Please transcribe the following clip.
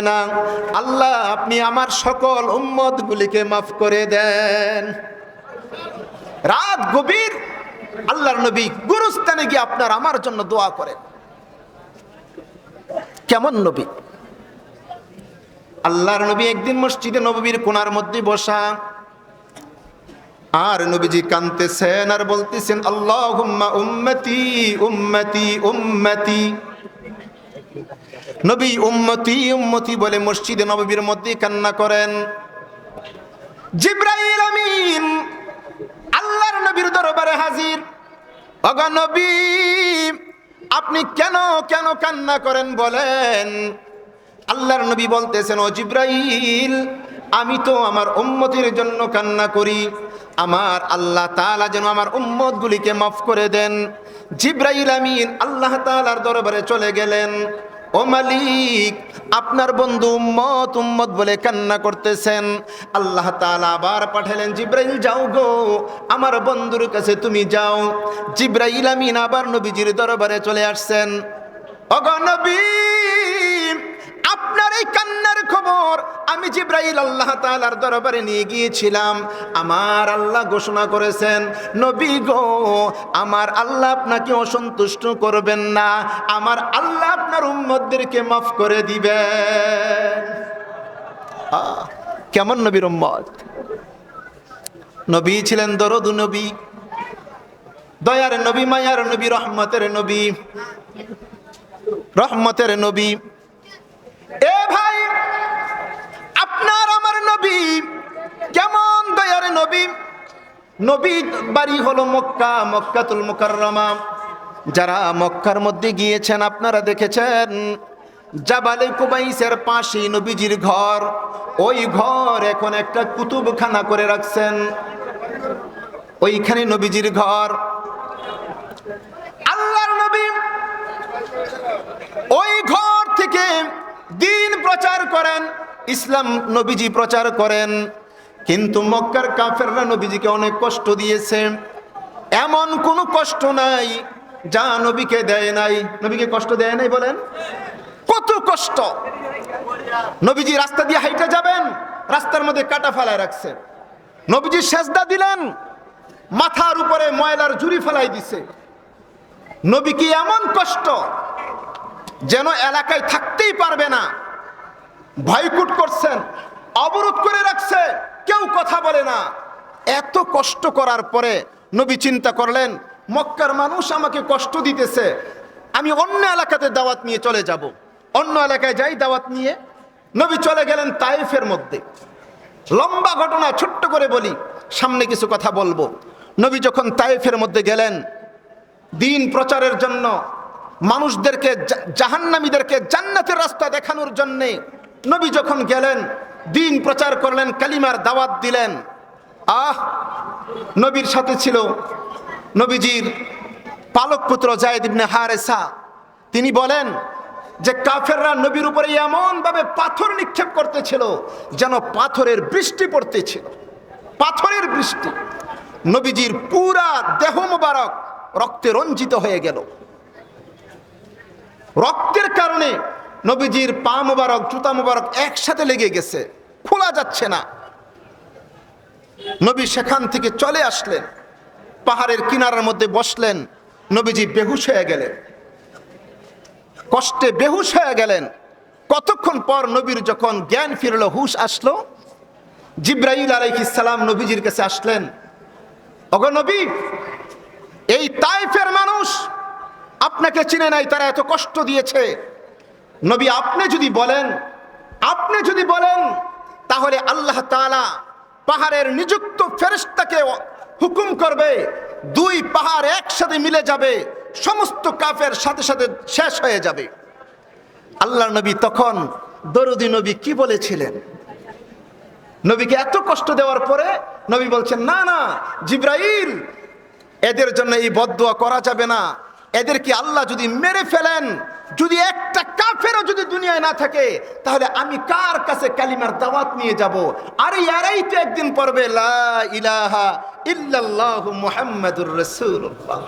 না। আল্লাহ, আপনি আমার সকল উম্মতগুলিকে মাফ করে দেন। রাত গভীর, আল্লাহর নবী গুরুস্থানে গিয়ে আপনার আমার জন্য দোয়া করেন। কেমন নবী? আল্লাহর নবী একদিন মসজিদে নবীর কোনার মধ্যে বসা। আর নবীজি কানতেছেন আর বলতেছেন, আল্লাহুম্মা উম্মতি উম্মতি উম্মতি। নবী উম্মতি উম্মতি বলে মসজিদে নববীর মধ্যে কান্না করেন। জিব্রাইল আমিন আল্লাহর নবীর দরবারে হাজির। অগা নবী, আপনি কেন কেন কান্না করেন বলেন? আল্লাহর নবী বলতেছেন, ও জিব্রাইল, আমি তো আমার উম্মতির জন্য কান্না করি। আমার আল্লাহ তাআলা যেন আমার উম্মতগুলিকে মাফ করে দেন। জিব্রাইল আমিন আল্লাহ তাআলার দরবারে চলে গেলেন। ও মালিক, আপনার বন্ধু উম্মত উম্মত বলে কান্না করতেছেন। আল্লাহ তাআলা আবার পাঠালেন, জিব্রাইল যাও গো, আমার বন্ধুর কাছে তুমি যাও। জিব্রাইল আমিন আবার নবীজির দরবারে চলে আসছেন। অগনবী আপনার এই কান্নার খবর আমি জিব্রাইল আল্লাহ তাআলার দরবারে নিয়ে গিয়েছিলাম। আমার আল্লাহ ঘোষণা করেছেন, নবী গো, আমার আল্লাহ আপনাকে অসন্তুষ্ট করবেন না। আমার আল্লাহ আপনার উম্মতদেরকে মাফ করে দিবেন। কেমন নবীর উম্মত? নবী ছিলেন দরদ নবী, দয়ার নবী, মায়ার নবী, রহমতের নবী রহমতের নবী এ ভাই আপনার আমার নবী কেমন দয়ার নবী নবী বাড়ি হলো মক্কা, মক্কাতুল মুকাররমা। যারা মক্কার মধ্যে গিয়েছেন, আপনারা দেখেছেন জাবালে কুবাইসের পাশে নবীজির ঘর। ওই ঘর এখন একটা কুতুবখানা করে রাখছেন। ওইখানে নবীজির ঘর। আল্লাহর নবী ওই ঘর থেকে দিন প্রচার করেন, ইসলাম নবীজি প্রচার করেন। কিন্তু মক্কার কাফেররা নবীজিকে অনেক কষ্ট দিয়েছে। এমন কোনো কষ্ট নাই যা নবীকে দেয় নাই। নবীকে কষ্ট দেয় নাই বলেন? কত কষ্ট! নবীজি রাস্তা দিয়ে হাইটে যাবেন, রাস্তার মধ্যে কাটা ফেলায় রাখছে। নবীজি সেজদা দিলেন, মাথার উপরে ময়লার জুড়ি ফেলাই দিছে। নবী কি এমন কষ্ট যেন এলাকায় থাকতেই পারবে না? ভয়কুট করছেন, অবরোধ করে রাখছে। কেউ কথা বলে না। এত কষ্ট করার পরে নবী চিন্তা করলেন, মক্কার মানুষ আমাকে কষ্ট দিতেছে, আমি অন্য এলাকাতে দাওয়াত নিয়ে চলে যাব। অন্য এলাকায় যাই দাওয়াত নিয়ে, নবী চলে গেলেন তাইফের মধ্যে। লম্বা ঘটনা ছোট্ট করে বলি, সামনে কিছু কথা বলব। নবী যখন তাইফের মধ্যে গেলেন, দিন প্রচারের জন্য, মানুষদেরকে জাহান্নামীদেরকে জান্নাতের রাস্তা দেখানোর জন্যে, নবী যখন গেলেন দিন প্রচার করলেন, কালিমার দাওয়াত দিলেন। আহ, নবীর সাথে ছিল নবীজির পালক পুত্র জায়দ ইবনে হারেসা। তিনি বলেন যে কাফেররা নবীর উপরে এমনভাবে পাথর নিক্ষেপ করতেছিল যেন পাথরের বৃষ্টি পড়তেছিল। পাথরের বৃষ্টি। নবীজির পুরা দেহ মোবারক রক্তে রঞ্জিত হয়ে গেল। রক্তের কারণে নবীজির পা মোবারক, জুতা মোবারক একসাথে লেগে গেছে। খোলা যাচ্ছে না। নবী সেখান থেকে চলে আসলেন। পাহাড়ের কিনারার মধ্যে বসলেন। নবীজি বেহুশ হয়ে গেলেন। কষ্টে বেহুশ হয়ে গেলেন। কতক্ষণ পর নবীর যখন জ্ঞান ফিরল, হুশ আসলো। জিব্রাইল সালাম নবীজির কাছে আসলেন অগ নবী, এই তাইফের মানুষ আপনাকে চিনে নাই, তারা এত কষ্ট দিয়েছে। নবী, আপনি যদি বলেন, আপনি যদি বলেন, তাহলে আল্লাহ তাআলা পাহাড়ের নিযুক্ত ফেরেশতাকে হুকুম করবে, দুই পাহাড় একসাথে মিলে যাবে, সমস্ত কাফের সাথে সাথে শেষ হয়ে যাবে। আল্লাহ নবী তখন দরুদি নবী কি বলেছিলেন? নবীকে এত কষ্ট দেওয়ার পরে নবী বলছেন, না না, জিব্রাইল, এদের জন্য এই বদদোয়া করা যাবে না। এদেরকে আল্লাহ যদি মেরে ফেলেন যদি একটা কাফেরও যদি দুনিয়ায় না থাকে, তাহলে আমি কার কাছে কালিমার দাওয়াত নিয়ে যাব? আর ইয়ারাই তো একদিন পড়বে, লা ইলাহা ইল্লাল্লাহু মুহাম্মাদুর রাসূলুল্লাহ।